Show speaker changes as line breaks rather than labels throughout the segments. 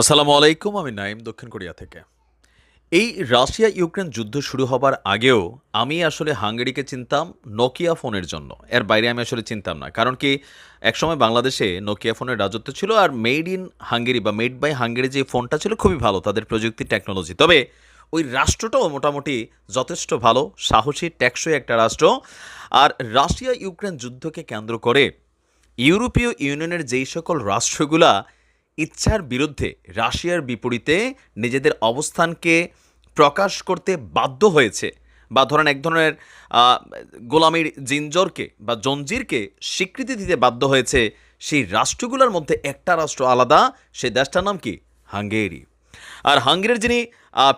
আসসালামু আলাইকুম, আমি নাইম দক্ষিণ কোরিয়া থেকে। এই রাশিয়া ইউক্রেন যুদ্ধ শুরু হবার আগেও আমি আসলে হাঙ্গেরিকে চিনতাম নোকিয়া ফোনের জন্য। এর বাইরে আমি আসলে চিনতাম না, কারণ কি একসময় বাংলাদেশে নোকিয়া ফোনের রাজত্ব ছিল আর মেড ইন হাঙ্গেরি বা মেড বাই হাঙ্গেরি যে ফোনটা ছিল খুবই ভালো, তাদের প্রযুক্তি, টেকনোলজি। তবে ওই রাষ্ট্রটাও মোটামুটি যথেষ্ট ভালো, সাহসী, টেকসই একটা রাষ্ট্র। আর রাশিয়া ইউক্রেন যুদ্ধকে কেন্দ্র করে ইউরোপীয় ইউনিয়নের যেই সকল রাষ্ট্রগুলা ইচ্ছার বিরুদ্ধে রাশিয়ার বিপরীতে নিজেদের অবস্থানকে প্রকাশ করতে বাধ্য হয়েছে বা ধরেন এক ধরনের গোলামির জিঞ্জরকে বা জঞ্জিরকে স্বীকৃতি দিতে বাধ্য হয়েছে সেই রাষ্ট্রগুলোর মধ্যে একটা রাষ্ট্র আলাদা সেই দেশটার নাম কি? হাঙ্গেরি। আর হাঙ্গেরির যিনি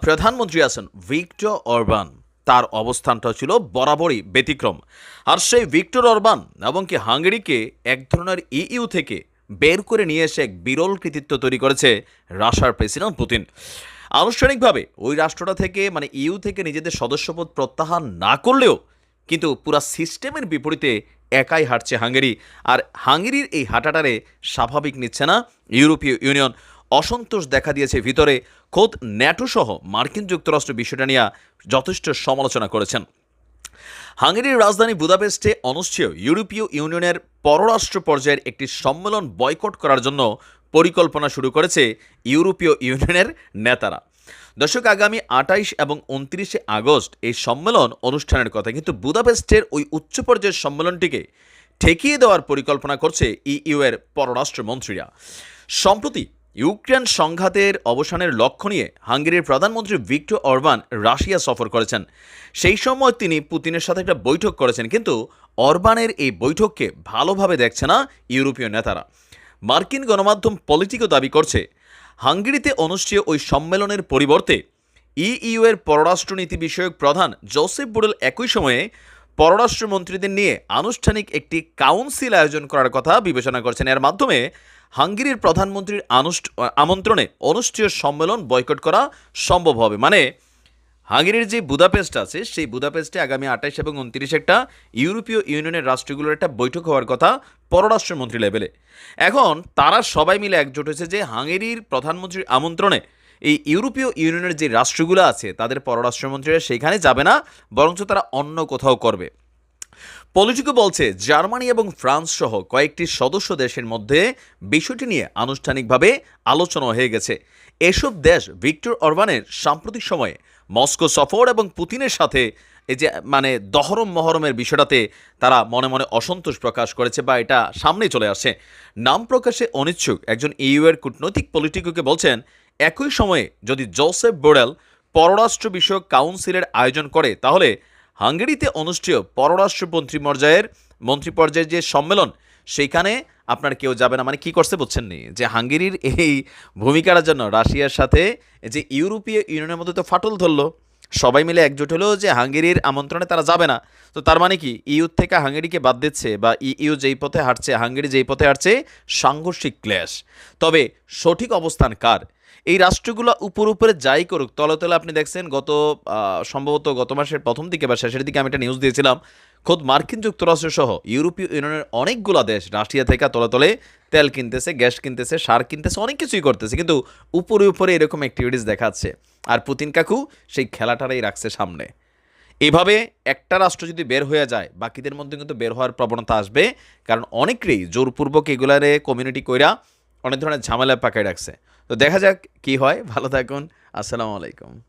প্রধানমন্ত্রী আছেন ভিক্টর অরবান, তার অবস্থানটা ছিল বরাবরই ব্যতিক্রম। আর সেই ভিক্টর অরবান এবং কি হাঙ্গেরিকে এক ধরনের ইইউ থেকে বের করে নিয়ে এসে এক বিরল কৃতিত্ব তৈরি করেছে রাশিয়ার প্রেসিডেন্ট পুতিন। আনুষ্ঠানিকভাবে ওই রাষ্ট্রটা থেকে মানে ইউ থেকে নিজেদের সদস্যপদ প্রত্যাহার না করলেও কিন্তু পুরা সিস্টেমের বিপরীতে একাই হাঁটছে হাঙ্গেরি। আর হাঙ্গেরির এই হাঁটাটারে স্বাভাবিক নিচ্ছে না ইউরোপীয় ইউনিয়ন। অসন্তোষ দেখা দিয়েছে ভিতরে। খোদ ন্যাটো সহ মার্কিন যুক্তরাষ্ট্র বিষয়টা নিয়ে যথেষ্ট সমালোচনা করেছেন। হাঙ্গেরির রাজধানী বুদাপেস্টে অনুষ্ঠেয় ইউরোপীয় ইউনিয়নের পররাষ্ট্র পর্যায়ের একটি সম্মেলন বয়কট করার জন্য পরিকল্পনা শুরু করেছে ইউরোপীয় ইউনিয়নের নেতারা। দর্শক, আগামী আটাইশ এবং উনত্রিশে আগস্ট এই সম্মেলন অনুষ্ঠানের কথা কিন্তু বুদাপেস্টের ওই উচ্চ পর্যায়ের সম্মেলনটিকে ঠেকিয়ে দেওয়ার পরিকল্পনা করছে ইইউ এর পররাষ্ট্রমন্ত্রীরা। সম্প্রতি ইউক্রেন সংঘাতের অবসানের লক্ষ্য নিয়ে হাঙ্গেরির প্রধানমন্ত্রী ভিক্টর অরবান রাশিয়া সফর করেছেন। সেই সময় তিনি পুতিনের সাথে একটা বৈঠক করেছেন, কিন্তু অরবানের এই বৈঠককে ভালোভাবে দেখছে না ইউরোপীয় নেতারা। মার্কিন গণমাধ্যম পলিটিকও দাবি করছে, হাঙ্গেরিতে অনুষ্ঠেয় ওই সম্মেলনের পরিবর্তে ইইউ এর পররাষ্ট্রনীতি বিষয়ক প্রধান জোসেফ বুডেল একই সময়ে পররাষ্ট্রমন্ত্রীদের নিয়ে আনুষ্ঠানিক একটি কাউন্সিল আয়োজন করার কথা বিবেচনা করছেন। এর মাধ্যমে হাঙ্গেরির প্রধানমন্ত্রীর আমন্ত্রণে অনুষ্ঠেয় সম্মেলন বয়কট করা সম্ভব হবে। মানে হাঙ্গেরির যে বুদাপেস্ট আছে, সেই বুদাপেস্টে আগামী আঠাইশ এবং উনত্রিশ একটা ইউরোপীয় ইউনিয়নের রাষ্ট্রগুলোর একটা বৈঠক হওয়ার কথা পররাষ্ট্রমন্ত্রী লেভেলে এখন তারা সবাই মিলে একজোট হয়েছে যে হাঙ্গেরির প্রধানমন্ত্রীর আমন্ত্রণে এই ইউরোপীয় ইউনিয়নের যে রাষ্ট্রগুলো আছে, তাদের পররাষ্ট্রমন্ত্রীরা সেখানে যাবে না, বরঞ্চ তারা অন্য কোথাও করবে। পলিটিকো বলছে, জার্মানি এবং ফ্রান্স সহ কয়েকটি সদস্য দেশের মধ্যে বিষয়টি নিয়ে আনুষ্ঠানিকভাবে আলোচনা হয়ে গেছে। এসব দেশ ভিক্টর অরবানের সাম্প্রতিক সময়ে মস্কো সফর এবং পুতিনের সাথে এই যে মানে দহরম মহরমের বিষয়টাতে তারা মনে মনে অসন্তোষ প্রকাশ করেছে বা এটা সামনে চলে আসে নাম প্রকাশে অনিচ্ছুক একজন ইউ এর কূটনৈতিক পলিটিকোকে বলছেন একই সময়ে যদি জোসেফ বোরেল পররাষ্ট্র বিষয়ক কাউন্সিলের আয়োজন করে, তাহলে হাঙ্গেরিতে অনুষ্ঠেয় পররাষ্ট্রমন্ত্রী পর্যায়ের মন্ত্রী পর্যায়ের যে সম্মেলন, সেইখানে আপনার কেউ যাবে না। মানে কি করছে বুঝছেন নি? যে হাঙ্গেরির এই ভূমিকার জন্য রাশিয়ার সাথে যে ইউরোপীয় ইউনিয়নের মধ্যে তো ফাটল ধরলো, সবাই মিলে একজোট হলো যে হাঙ্গেরির আমন্ত্রণে তারা যাবে না। তো তার মানে কি, ইউ থেকে হাঙ্গেরিকে বাদ দিচ্ছে বা ইউ যেই পথে হাঁটছে, হাঙ্গেরি যেই পথে হাঁটছে, সাংঘর্ষিক ক্লেশ। তবে সঠিক অবস্থান কার? এই রাষ্ট্রগুলো উপর উপরে যাই করুক, তলে তলে আপনি দেখছেন গত সম্ভবত গত মাসের প্রথম দিকে বা শেষের দিকে আমি একটা নিউজ দিয়েছিলাম, খোদ মার্কিন যুক্তরাষ্ট্র সহ ইউরোপীয় ইউনিয়নের অনেকগুলা দেশ, রাশিয়া থেকে তলে তলে তেল কিনতেছে, গ্যাস কিনতেছে, সার কিনতেছে, অনেক কিছুই করতেছে, কিন্তু উপরে উপরে এরকম অ্যাক্টিভিটিস দেখাচ্ছে। আর পুতিন কাকু সেই খেলাটারাই রাখছে সামনে। এভাবে একটা রাষ্ট্র যদি বের হয়ে যায়, বাকিদের মধ্যে কিন্তু বের হওয়ার প্রবণতা আসবে, কারণ অনেকেই জোরপূর্বক এগুলারে কমিউনিটি কইরা অনেক ধরনের ঝামেলা পাকায় রাখছে। তো দেখা যাক কি হয়। ভালো থাকুন। আসসালামু আলাইকুম।